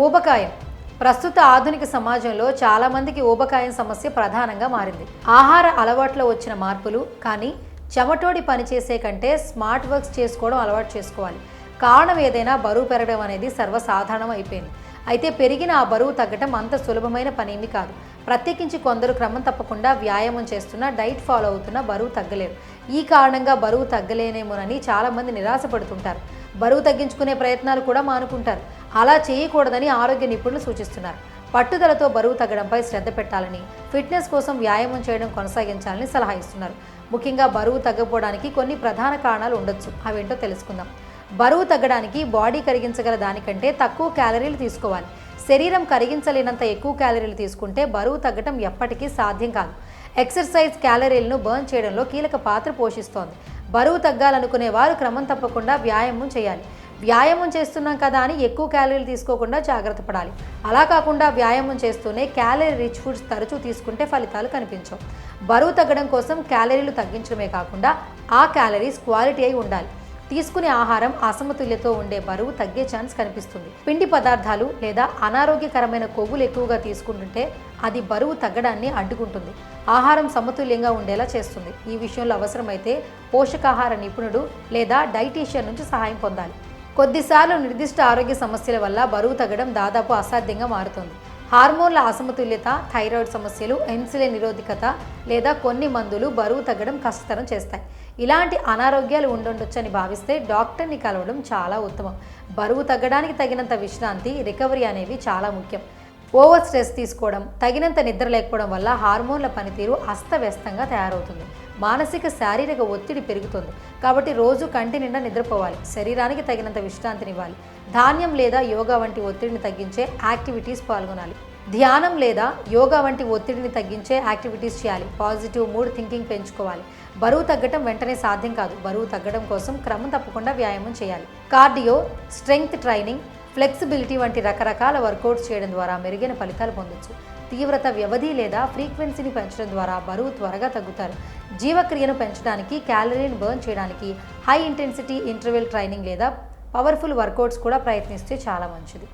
ఊబకాయం. ప్రస్తుత ఆధునిక సమాజంలో చాలామందికి ఊబకాయం సమస్య ప్రధానంగా మారింది. ఆహార అలవాట్లో వచ్చిన మార్పులు కానీ చెమటోడి పని చేసే కంటే స్మార్ట్ వర్క్స్ చేసుకోవడం అలవాటు చేసుకోవాలి. కారణం ఏదైనా బరువు పెరగడం అనేది సర్వసాధారణం అయిపోయింది అయితే పెరిగిన ఆ బరువు తగ్గటం అంత సులభమైన పనేమి కాదు. ప్రత్యేకించి కొందరు క్రమం తప్పకుండా వ్యాయామం చేస్తున్నా డైట్ ఫాలో అవుతున్నా బరువు తగ్గలేరు. ఈ కారణంగా బరువు తగ్గలేనేమోనని చాలామంది నిరాశపడుతుంటారు. బరువు తగ్గించుకునే ప్రయత్నాలు కూడా మానుకుంటారు. అలా చేయకూడదని ఆరోగ్య నిపుణులు సూచిస్తున్నారు. పట్టుదలతో బరువు తగ్గడంపై శ్రద్ధ పెట్టాలని ఫిట్నెస్ కోసం వ్యాయామం చేయడం కొనసాగించాలని సలహా ఇస్తున్నారు. ముఖ్యంగా బరువు తగ్గపోవడానికి కొన్ని ప్రధాన కారణాలు ఉండొచ్చు. అవేంటో తెలుసుకుందాం. బరువు తగ్గడానికి బాడీ కరిగించగల దానికంటే తక్కువ క్యాలరీలు తీసుకోవాలి. శరీరం కరిగించలేనంత ఎక్కువ క్యాలరీలు తీసుకుంటే బరువు తగ్గటం ఎప్పటికీ సాధ్యం కాదు. ఎక్సర్సైజ్ క్యాలరీలను బర్న్ చేయడంలో కీలక పాత్ర పోషిస్తోంది. బరువు తగ్గాలనుకునే వారు క్రమం తప్పకుండా వ్యాయామం చేయాలి. వ్యాయామం చేస్తున్నాం కదా అని ఎక్కువ క్యాలరీలు తీసుకోకుండా జాగ్రత్త పడాలి. అలా కాకుండా వ్యాయామం చేస్తూనే క్యాలరీ రిచ్ ఫుడ్స్ తరచూ తీసుకుంటే ఫలితాలు కనిపించవు. బరువు తగ్గడం కోసం క్యాలరీలు తగ్గించడమే కాకుండా ఆ క్యాలరీస్ క్వాలిటీ అయి ఉండాలి. తీసుకునే ఆహారం అసమతుల్యతో ఉండే బరువు తగ్గే ఛాన్స్ కనిపిస్తుంది. పిండి పదార్థాలు లేదా అనారోగ్యకరమైన కొవ్వులు ఎక్కువగా తీసుకుంటుంటే అది బరువు తగ్గడాన్ని అడ్డుకుంటుంది. ఆహారం సమతుల్యంగా ఉండేలా చేస్తుంది. ఈ విషయంలో అవసరమైతే పోషకాహార నిపుణుడు లేదా డైటీషియన్ నుంచి సహాయం పొందాలి. కొద్దిసార్లు నిర్దిష్ట ఆరోగ్య సమస్యల వల్ల బరువు తగ్గడం దాదాపు అసాధ్యంగా మారుతుంది. హార్మోన్ల అసమతుల్యత థైరాయిడ్ సమస్యలు ఎన్సిలే నిరోధకత లేదా కొన్ని మందులు బరువు తగ్గడం కష్టతరం చేస్తాయి. ఇలాంటి అనారోగ్యాలు ఉండుండొచ్చని భావిస్తే డాక్టర్ని కలవడం చాలా ఉత్తమం. బరువు తగ్గడానికి తగినంత విశ్రాంతి రికవరీ అనేవి చాలా ముఖ్యం. ఓవర్ స్ట్రెస్ తీసుకోవడం తగినంత నిద్ర లేకపోవడం వల్ల హార్మోన్ల పనితీరు అస్తవ్యస్తంగా తయారవుతుంది. మానసిక శారీరక ఒత్తిడి పెరుగుతుంది. కాబట్టి రోజు కంటి నిండా నిద్రపోవాలి. శరీరానికి తగినంత విశ్రాంతినివ్వాలి. ధాన్యం లేదా యోగా వంటి ఒత్తిడిని తగ్గించే యాక్టివిటీస్ పాల్గొనాలి. ధ్యానం లేదా యోగా వంటి ఒత్తిడిని తగ్గించే యాక్టివిటీస్ చేయాలి. పాజిటివ్ మూడ్ థింకింగ్ పెంచుకోవాలి. బరువు తగ్గడం వెంటనే సాధ్యం కాదు. బరువు తగ్గడం కోసం క్రమం తప్పకుండా వ్యాయామం చేయాలి. కార్డియో స్ట్రెంగ్త్ ట్రైనింగ్ ఫ్లెక్సిబిలిటీ వంటి రకరకాల వర్కౌట్స్ చేయడం ద్వారా మెరుగైన ఫలితాలు పొందొచ్చు. తీవ్రత వ్యవధి లేదా ఫ్రీక్వెన్సీని పెంచడం ద్వారా బరువు త్వరగా తగ్గుతారు. జీవక్రియను పెంచడానికి క్యాలరీని బర్న్ చేయడానికి హై ఇంటెన్సిటీ ఇంటర్వెల్ ట్రైనింగ్ లేదా పవర్ఫుల్ వర్కౌట్స్ కూడా ప్రయత్నిస్తే చాలా మంచిది.